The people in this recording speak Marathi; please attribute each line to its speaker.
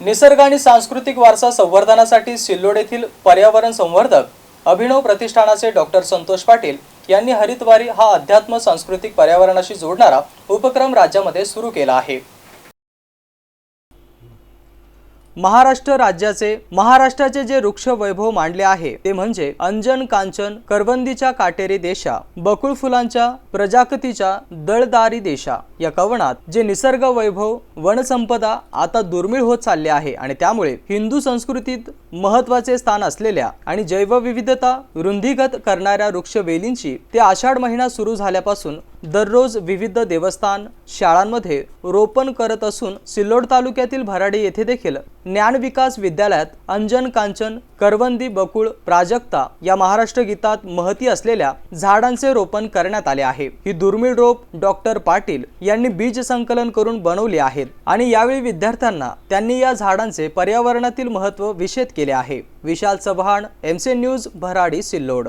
Speaker 1: निसर्ग आणि सांस्कृतिक वारसा संवर्धनासाठी सिल्लोड येथील पर्यावरण संवर्धक अभिनव प्रतिष्ठानाचे डॉक्टर संतोष पाटील यांनी हरितवारी हा अध्यात्म सांस्कृतिक पर्यावरणाशी जोडणारा उपक्रम राज्यामध्ये सुरू केला आहे. महाराष्ट्र राज्याचे महाराष्ट्राचे जे वृक्ष वैभव मांडले आहे ते म्हणजे अंजन कांचन करवंदीच्या काटेरी देशा बकुळ फुलांच्या प्रजापतीच्या दळदारी देशा या कवनात जे निसर्ग वैभव वनसंपदा आता दुर्मिळ होत चालले आहे आणि त्यामुळे हिंदू संस्कृतीत महत्त्वाचे स्थान असलेल्या आणि जैवविविधता रुंदीगत करणाऱ्या वृक्षवेलींची ते आषाढ महिना सुरू झाल्यापासून दररोज विविध देवस्थान शाळांमध्ये रोपण करत असून सिल्लोड तालुक्यातील भराडी येथे देखील ज्ञान विकास विद्यालयात अंजन कांचन करवंदी बकुळ प्राजक्ता या महाराष्ट्र गीतात महती असलेल्या झाडांचे रोपण करण्यात आले आहे. ही दुर्मिळ रोप डॉक्टर पाटील यांनी बीज संकलन करून बनवली आहेत आणि यावेळी विद्यार्थ्यांना त्यांनी या झाडांचे पर्यावरणातील महत्त्व विषेद केले आहे. विशाल चव्हाण एमसे न्यूज भराडी सिल्लोड.